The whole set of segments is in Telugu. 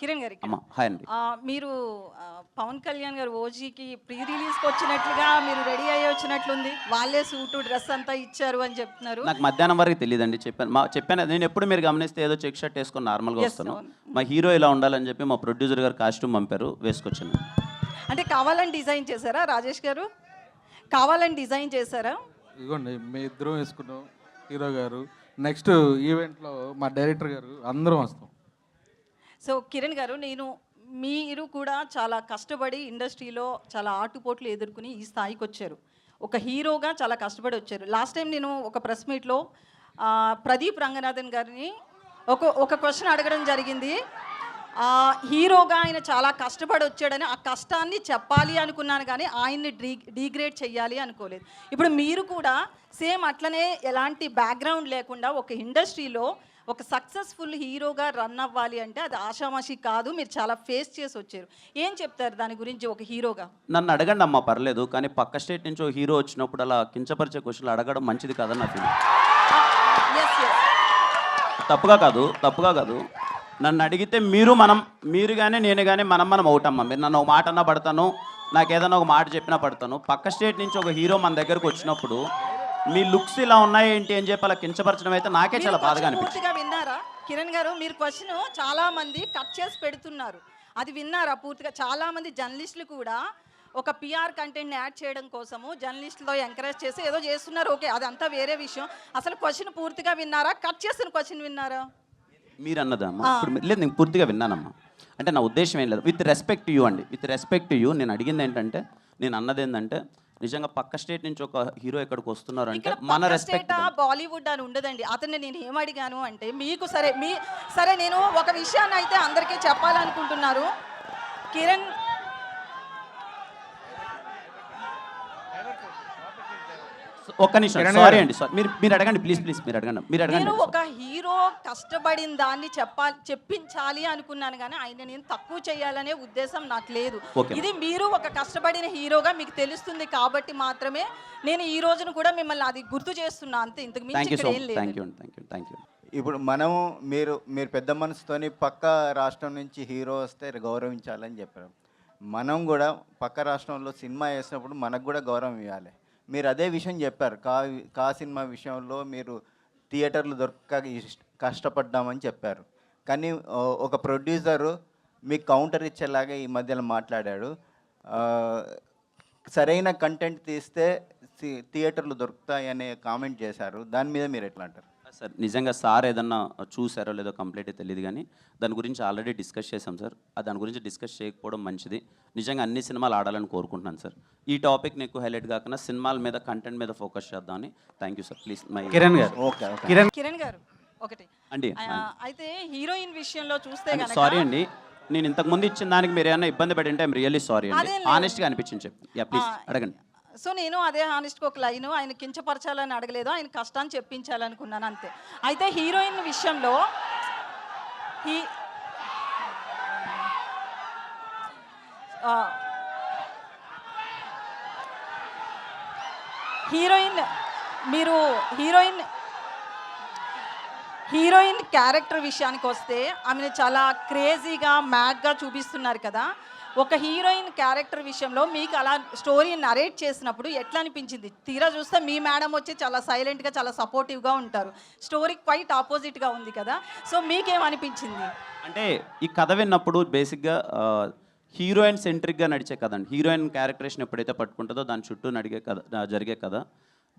కిరణ్ గారికి. అమ్మ హాయ్ అండి. ఆ, మీరు పవన్ కళ్యాణ్ గారు ఓజీకి ప్రీ రిలీజ్కి వచ్చినట్లుగా మీరు రెడీ అయ్యి వచ్చినట్లుంది. వాళ్ళే సూటు డ్రెస్ అంతా ఇచ్చారు అని చెప్తున్నారు. నాకు మధ్యాహ్నం వరకు తెలియదండి చెప్పాను. మా చెప్పాను నేను ఎప్పుడు మీరు గమనిస్తే ఏదో చెక్ షర్ట్ వేసుకొని నార్మల్గా వస్తాను. మా హీరో ఇలా ఉండాలని చెప్పి మా ప్రొడ్యూసర్ గారు కాస్ట్యూమ్ పంపారు వేసుకొచ్చాను. అంటే కావాలని డిజైన్ చేశారా రాజేష్ గారు? కావాలని డిజైన్ చేశారా? ఇదిగోండి మీ ఇద్దరం వేసుకున్నాం హీరో గారు. నెక్స్ట్ ఈవెంట్లో మా డైరెక్టర్ గారు అందరం వస్తాం. సో కిరణ్ గారు నేను మీరు కూడా చాలా కష్టపడి ఇండస్ట్రీలో చాలా ఆటుపోట్లు ఎదుర్కొని ఈ స్థాయికి వచ్చారు ఒక హీరోగా చాలా కష్టపడి వచ్చారు. లాస్ట్ టైం నేను ఒక ప్రెస్ మీట్లో ప్రదీప్ రంగనాథన్ గారిని ఒక ఒక క్వశ్చన్ అడగడం జరిగింది. ఆ, హీరోగా ఆయన చాలా కష్టపడి వచ్చాడని ఆ కష్టాన్ని చెప్పాలి అనుకున్నాను కానీ ఆయన్ని డీ డీగ్రేడ్ చేయాలి అనుకోలేదు. ఇప్పుడు మీరు కూడా సేమ్ అట్లనే ఎలాంటి బ్యాక్గ్రౌండ్ లేకుండా ఒక ఇండస్ట్రీలో ఒక సక్సెస్ఫుల్ హీరోగా రన్ అవ్వాలి అంటే అది ఆషామాషి కాదు మీరు చాలా ఫేస్ చేసి వచ్చారు. ఏం చెప్తారు దాని గురించి ఒక హీరోగా? నన్ను అడగండి అమ్మా పర్లేదు కానీ పక్క స్టేట్ నుంచి ఓ హీరో వచ్చినప్పుడు అలా కించపరిచే క్వశ్చన్లు అడగడం మంచిది కాదని నా ఫీలింగ్ ఎస్ ఎస్ తప్పుగా కాదు తప్పుగా కాదు. నన్ను అడిగితే మీరు మనం మీరు కానీ నేను కానీ మనం మనం అవుతామ్మా మీరు నన్ను ఒక మాట అన్నా పడతాను నాకు ఏదైనా ఒక మాట చెప్పినా పడతాను. పక్క స్టేట్ నుంచి ఒక హీరో మన దగ్గరకు వచ్చినప్పుడు మీ లుక్స్ ఇలా ఉన్నాయి ఏంటి అని చెప్పి అలా కించపరచడం అయితే నాకే చాలా బాధగా అనిపించింది. పూర్తిగా విన్నారా? కిరణ్ గారు మీరు క్వశ్చన్ చాలా మంది కట్ చేసి పెడుతున్నారు. అది విన్నారా పూర్తిగా? చాలా మంది జర్నలిస్టులు కూడా ఒక పిఆర్ కంటెంట్ యాడ్ చేయడం కోసము జర్నలిస్టులో ఎంకరేజ్ చేసి ఏదో చేస్తున్నారు. ఓకే అదంతా వేరే విషయం. అసలు క్వశ్చన్ పూర్తిగా విన్నారా? కట్ చేసిన క్వశ్చన్ విన్నారా? మీరు అన్నదమ్మా ఇప్పుడు మీరు- లేదు నేను పూర్తిగా విన్నానమ్మా. అంటే నా ఉద్దేశం ఏం లేదు. విత్ రెస్పెక్ట్ యూ అండి. విత్ రెస్పెక్ట్ యూ నేను అడిగింది ఏంటంటే నేను అన్నది ఏంటంటే నిజంగా పక్క స్టేట్ నుంచి ఒక హీరో ఇక్కడికి వస్తున్నారు అంటే మన రెస్పెక్ట్ బాలీవుడ్ అని ఉండదండి. అతన్ని నేను ఏం అడిగాను అంటే మీకు సరే మీ సరే నేను ఒక విషయాన్ని అయితే అందరికీ చెప్పాలనుకుంటున్నారు. కిరణ్ ఒక్క నిమిషం. సారీ అండి సారీ మీరు మీరు అడగండి ప్లీజ్ ప్లీజ్ మీరు అడగండి మీరు అడగండి. ఒక హీరో కష్టపడిన దాన్ని చెప్పాలి చెప్పించాలి అనుకున్నాను కానీ ఆయన నేను తక్కువ చేయాలనే ఉద్దేశం నాకు లేదు. ఇది మీరు ఒక కష్టపడిన హీరోగా మీకు తెలుస్తుంది కాబట్టి మాత్రమే నేను ఈ రోజున కూడా మిమ్మల్ని అది గుర్తు చేస్తున్నా అంతే. ఇంతకు మించి ఏం లేదు. ఇప్పుడు మనం మీరు మీరు పెద్ద మనసుతోని పక్క రాష్ట్రం నుంచి హీరో వస్తే గౌరవించాలని చెప్పారు. మనం కూడా పక్క రాష్ట్రంలో సినిమా వేసినప్పుడు మనకు కూడా గౌరవం ఇవ్వాలి. మీరు అదే విషయం చెప్పారు. కా కా సినిమా విషయంలో మీరు థియేటర్లు దొరక్క ఇష్ట- కష్టపడ్డామని చెప్పారు. కానీ ఒక ప్రొడ్యూసరు మీకు కౌంటర్ ఇచ్చేలాగా ఈ మధ్యలో మాట్లాడాడు. ఆ, సరైన కంటెంట్ తీస్తే థియేటర్లు దొరుకుతాయి అనే కామెంట్ చేశారు. దాని మీద మీరు ఎట్లా అంటారు సార్ నిజంగా సార్ ఏదన్నా చూసారో లేదో కంప్లీట్ తెలియదు కానీ దాని గురించి ఆల్రెడీ డిస్కస్ చేశాం సార్. ఆ దాని గురించి డిస్కస్ చేయకపోవడం మంచిది. నిజంగా అన్ని సినిమాలు ఆడాలని కోరుకుంటున్నాను సార్. ఈ టాపిక్ని ఎక్కువ హైలైట్ కాకుండా సినిమాల మీద కంటెంట్ మీద ఫోకస్ చేద్దామని. Thank you sir. Please my Kiran garu. Kiran Kiran గారు. ఒకటి. అండి అయితే హీరోయిన్ విషయంలో చూస్తే సారీ అండి. నేను ఇంతకు ముందు ఇచ్చిన దానికి మీరు ఏమైనా ఇబ్బంది పడి ఉంటే ఐమ్ రియల్లీ సారీ అండి. అదేం లేదు. ఆనెస్ట్గా అనిపించింది చెప్పండి యా ప్లీజ్ అడగండి. సో నేను అదే హానెస్ట్గా ఒక లైన్ ఆయన కించపరచాలని అడగలేదు ఆయన కష్టాన్ని చెప్పించాలనుకున్నాను అంతే. అయితే హీరోయిన్ విషయంలో హీ హీరోయిన్ మీరు హీరోయిన్ హీరోయిన్ క్యారెక్టర్ విషయానికి వస్తే ఆమెను చాలా క్రేజీగా మ్యాడ్గా చూపిస్తున్నారు కదా. ఒక హీరోయిన్ క్యారెక్టర్ విషయంలో మీకు అలా స్టోరీ నరేట్ చేసినప్పుడు ఎట్లా అనిపించింది? తీరా చూస్తే మీ మేడం వచ్చి చాలా సైలెంట్గా చాలా సపోర్టివ్గా ఉంటారు. స్టోరీ క్వైట్ ఆపోజిట్గా ఉంది కదా. సో మీకేమనిపించింది? అంటే ఈ కథ విన్నప్పుడు బేసిక్గా హీరోయిన్ సెంట్రిక్గా నడిచే కథ అండి. హీరోయిన్ క్యారెక్టరేషన్ ఎప్పుడైతే పట్టుకుంటుందో దాని చుట్టూ నడిగే కథ జరిగే కథ.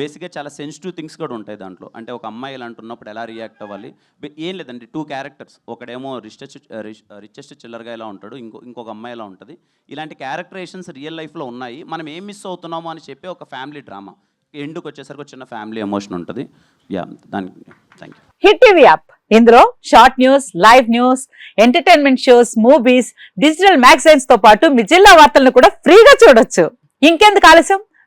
బేసిక్గా చాలా సెన్సిటివ్ థింగ్స్ కూడా ఉంటాయి దాంట్లో. అంటే ఒక అమ్మాయి ఇలా అంటున్నప్పుడు ఎలా రియాక్ట్ అవ్వాలి? ఏం లేదండి టూ క్యారెక్టర్స్. ఒకడేమో రిచెస్ట్ రిచెస్ట్ చిల్లర్గా ఇలా ఉంటాడు ఇంకో ఇంకొక అమ్మాయి ఇలా ఉంటుంది. ఇలాంటి క్యారెక్టరేషన్స్ రియల్ లైఫ్లో ఉన్నాయి. మనం ఏం మిస్ అవుతున్నామో అని చెప్పి ఒక ఫ్యామిలీ డ్రామా. ఎండుకు వచ్చేసరికి చిన్న ఫ్యామిలీ ఎమోషన్ ఉంటుంది. యా దానికి thank you hit TV app. ఇందులో short news live news entertainment shows movies digital మ్యాగజైన్స్తో పాటు మీ జిల్లా వార్తలను కూడా ఫ్రీగా చూడొచ్చు. ఇంకెందుకు ఆలస్యం?